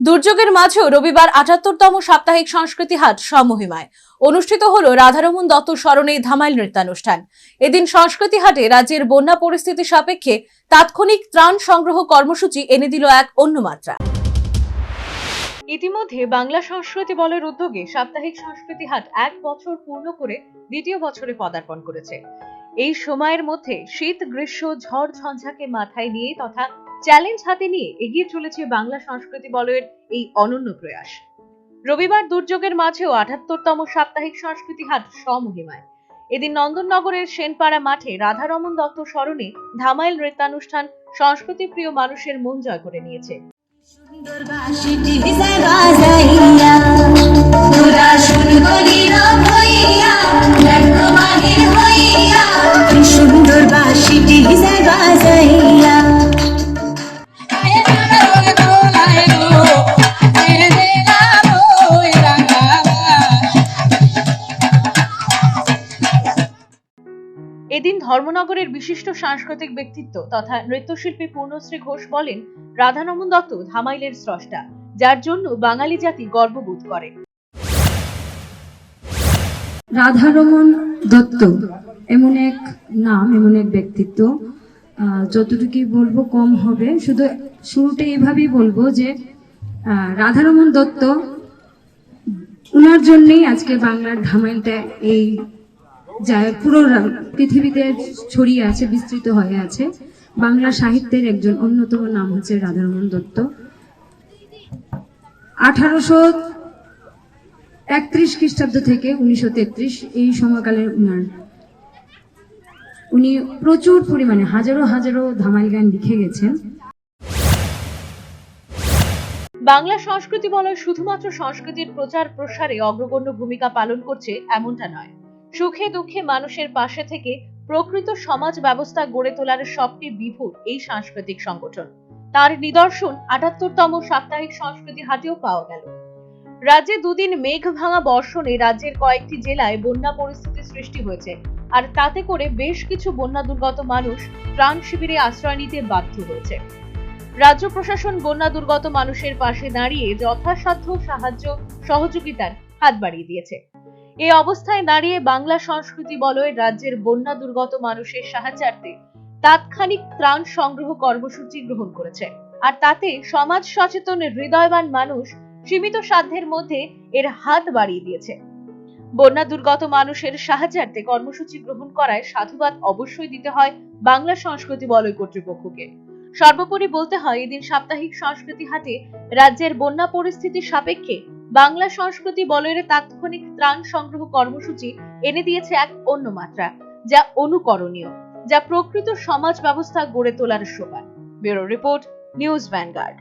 দুর্যোগের মাঝেও রবিবার আটাত্তরতম সাপ্তাহিক সংস্কৃতি হাট সমহিমায়। অনুষ্ঠিত হল রাধারমন দত্ত স্মরণে ধামাইল নৃত্যানুষ্ঠান। এদিন সংস্কৃতি হাটে রাজ্যের বন্যা পরিস্থিতি সাপেক্ষে তাৎক্ষণিক ত্রাণ সংগ্রহ কর্মসূচি এনে দিল এক অন্য মাত্রা। ইতিমধ্যে বাংলা সংস্কৃতি বলের উদ্যোগে সাপ্তাহিক সংস্কৃতি হাট এক বছর পূর্ণ করে দ্বিতীয় বছরে পদার্পণ করেছে। এই সময়ের মধ্যে শীত, গ্রীষ্ম, ঝড়, ঝঞ্ঝাকে মাথায় নিয়ে তথা চ্যালেঞ্জ হাতে নিয়ে এগিয়ে চলেছে বাংলা সংস্কৃতি বলয়ের এই অনন্য প্রয়াস। রবিবার দুর্যোগের মাঝেও আঠাত্তরতম সাপ্তাহিক সংস্কৃতি হাট স্বমহিমায়। এদিন নন্দননগরের সেনপাড়া মাঠে রাধারমন দত্ত স্মরণে ধামাইল নৃত্যানুষ্ঠান সংস্কৃতি প্রিয় মানুষের মন জয় করে নিয়েছে। এদিন ধর্মনগরের বিশিষ্ট সাংস্কৃতিক ব্যক্তিত্ব তথা নৃত্যশিল্পী পূর্ণশ্রী ঘোষ বলেন রাধারমন দত্ত ধামাইলের স্রষ্টা, যার জন্য বাঙালি জাতি গর্ববোধ করে। রাধারমন দত্ত এমন এক নাম, এমন এক ব্যক্তিত্ব যতটুকুই বলব কম হবে। শুধু শুরুতে এইভাবেই বলব যে রাধারমন দত্ত ওনার জন্যই আজকে বাংলার ধামাইলটা এই যা পুরো পৃথিবীতে ছড়িয়ে আছে, বিস্তৃত হয়ে আছে। বাংলা সাহিত্যের একজন অন্যতম নাম হচ্ছে রাধারমন দত্ত। আঠারোশো একত্রিশ খ্রিস্টাব্দ থেকে উনিশশো তেত্রিশ এই সময়কালের উনার উনি প্রচুর পরিমাণে হাজারো হাজারো ধামাইল গান লিখে গেছেন। বাংলা সংস্কৃতি বলয় শুধুমাত্র সংস্কৃতির প্রচার প্রসারে অগ্রগণ্য ভূমিকা পালন করছে এমনটা নয়। সুখে দুঃখে মানুষের পাশে থেকে প্রকৃত সমাজ ব্যবস্থা গড়ে তোলার স্বপ্নে বিভোর এই সাংস্কৃতিক সংগঠন। তার নিদর্শন আটাত্তরতম সাপ্তাহিক সংস্কৃতি হাটেও পাওয়া গেল। রাজ্যে দুদিন মেঘ ভাঙা বর্ষণে রাজ্যের কয়েকটি জেলায় বন্যা পরিস্থিতি সৃষ্টি হয়েছে আর তাতে করে বেশ কিছু বন্যা দুর্গত মানুষ ত্রাণ শিবিরে আশ্রয় নিতে বাধ্য হয়েছে। রাজ্য প্রশাসন বন্যা দুর্গত মানুষের পাশে দাঁড়িয়ে যথাসাধ্য সাহায্য সহযোগিতার হাত বাড়িয়ে দিয়েছে। এই অবস্থায় দাঁড়িয়ে বাংলা সংস্কৃতি বলয় রাজ্যের বন্যা দুর্গত মানুষের সাহায্যার্থে তাৎক্ষণিক ত্রাণ সংগ্রহ কর্মসূচি গ্রহণ করেছে। আর তাতে সমাজ সচেতন, হৃদয়বান মানুষ সীমিত সাধ্যের মধ্যে এর হাত বাড়িয়ে দিয়েছে। বন্যা দুর্গত মানুষের সাহায্যার্থে কর্মসূচি গ্রহণ করায় সাধুবাদ অবশ্যই দিতে হয় বাংলা সংস্কৃতি বলয় কর্তৃপক্ষকে। সর্বোপরি বলতে হয়, এদিন সাপ্তাহিক সংস্কৃতি হাতে রাজ্যের বন্যা পরিস্থিতির সাপেক্ষে বাংলা সংস্কৃতি বলয়ের তাৎক্ষণিক ত্রাণ সংগ্রহ কর্মসূচি এনে দিয়েছে এক অন্য মাত্রা, যা অনুকরণীয়, যা প্রকৃত সমাজ ব্যবস্থা গড়ে তোলার সোপান ব্যুরো রিপোর্ট, নিউজ ভ্যানগার্ড।